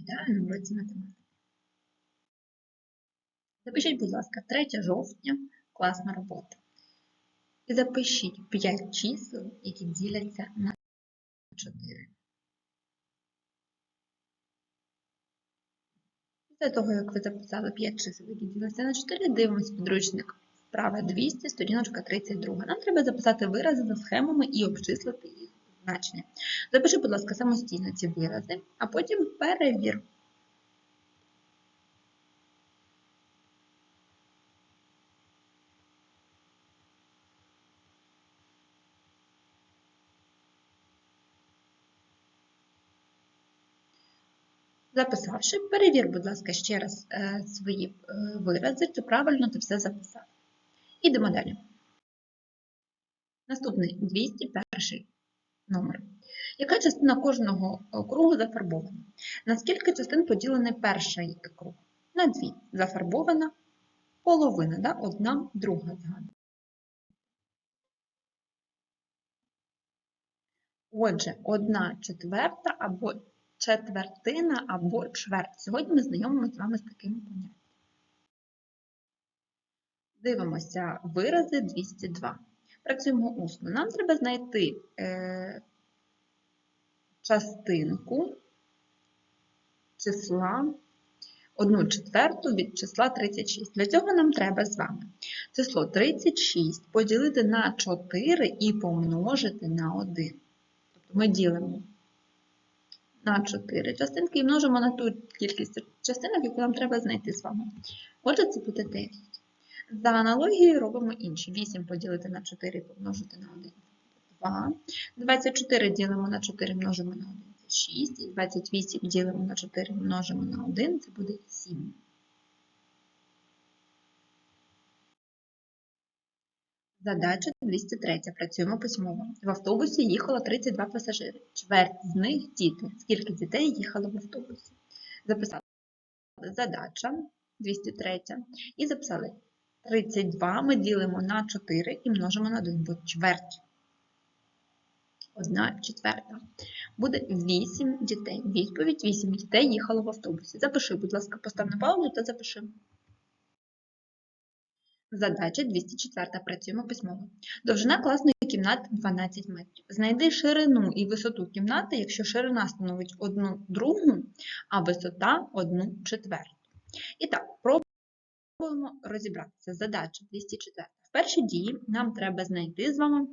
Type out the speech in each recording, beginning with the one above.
Вітаю на уроці математики. Запишіть, будь ласка, 3 жовтня класна робота. І запишіть 5 чисел, які діляться на 4. Після того, як ви записали 5 чисел, які діляться на 4, дивимось підручник вправа 200, сторіночка 32. Нам треба записати вирази за схемами і обчислити їх значення. Запиши, будь ласка, самостійно ці вирази, а потім перевір. Записавши, перевір, будь ласка, ще раз е, свої е, вирази, чи правильно ти все записав. Ідемо далі. Наступний 201 номер. Яка частина кожного кругу зафарбована? На скільки частин поділений перший круг? На дві. Зафарбована половина, да? одна, друга згадана. Отже, одна четверта або четвертина або чверть. Сьогодні ми знайомимося з вами з такими поняттями. Дивимося вирази 202. Працюємо усно. Нам треба знайти е, частинку числа 1 четверту від числа 36. Для цього нам треба з вами число 36 поділити на 4 і помножити на 1. Тобто ми ділимо на 4 частинки і множимо на ту кількість частинок, яку нам треба знайти з вами. Отже, це буде 9. За аналогією робимо інші. 8 поділити на 4 помножити на 1 2. 24 ділимо на 4 множимо на 1 це 6. І 28 ділимо на 4 множимо на 1 це буде 7. Задача 203. Працюємо письмово. В автобусі їхало 32 пасажири. Чверть з них діти. Скільки дітей їхало в автобусі? Записали задача 203. І записали 32 ми ділимо на 4 і множимо на 1, бо чверть. Одна четверта. Буде 8 дітей. Відповідь 8 дітей їхало в автобусі. Запиши, будь ласка, постав на паузу та запиши. Задача 204. Працюємо письмово. Довжина класної кімнати 12 метрів. Знайди ширину і висоту кімнати, якщо ширина становить 1 другу, а висота 1 четверту. І так, пробуємо розібратися. Задача 204. В першій дії нам треба знайти з вами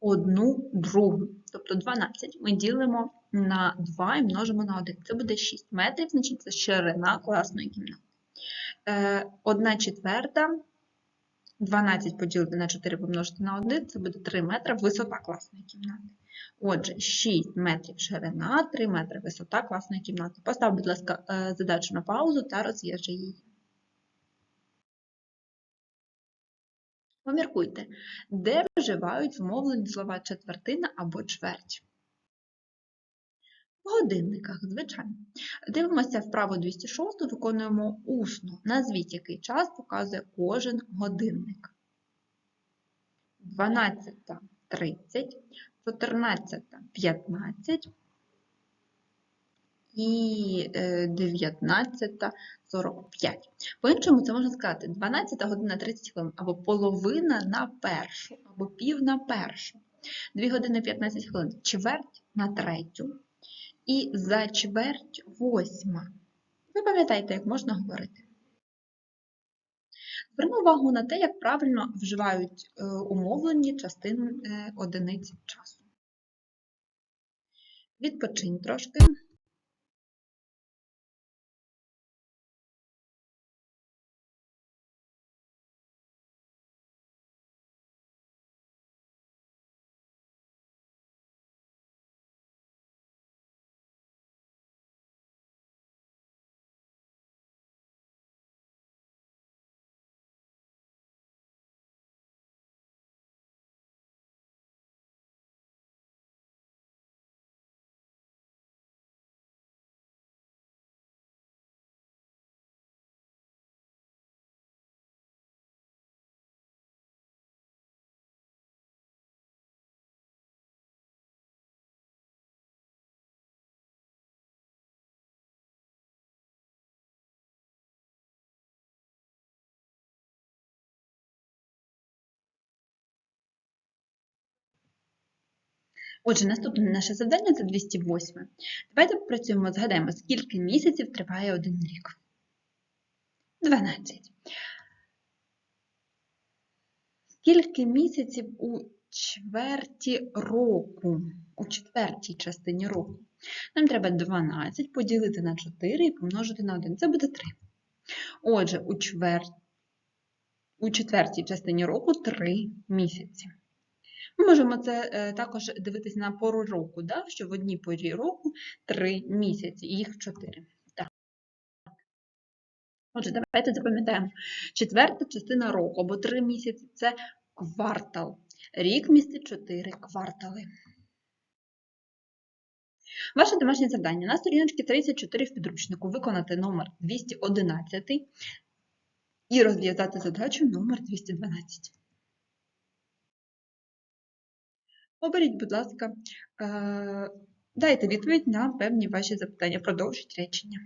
одну другу. Тобто 12 ми ділимо на 2 і множимо на 1. Це буде 6 метрів, значить це ширина класної кімнати. 1 четверта, 12 поділити на 4 помножити на 1, це буде 3 метри висота класної кімнати. Отже, 6 метрів ширина, 3 метри висота класної кімнати. Постав, будь ласка, задачу на паузу та розв'яжи її. Поміркуйте, де вживають вмовлені слова четвертина або чверть. В годинниках, звичайно. Дивимося вправо 206, виконуємо усно. Назвіть, який час показує кожен годинник. 12.30, 14.15 і 19.45. По-іншому це можна сказати 12 година 30 хвилин, або половина на першу, або пів на першу. 2 години 15 хвилин, чверть на третю і за чверть восьма. Ви пам'ятаєте, як можна говорити? Зверну увагу на те, як правильно вживають умовлені частини одиниць часу. Відпочинь трошки. Отже, наступне наше завдання це 208. Давайте попрацюємо, згадаємо, скільки місяців триває один рік. 12. Скільки місяців у чверті року? У четвертій частині року. Нам треба 12 поділити на 4 і помножити на 1. Це буде 3. Отже, у, чвер... у четвертій частині року 3 місяці. Ми можемо це е, також дивитися на пору року, да? що в одній порі року 3 місяці, їх 4. Отже, давайте запам'ятаємо. Четверта частина року або 3 місяці це квартал. Рік містить 4 квартали. Ваше домашнє завдання на сторіночці 34 в підручнику виконати номер 211 і розв'язати задачу номер 212. Оберіть, будь ласка, е, дайте відповідь на певні ваші запитання, продовжіть речення.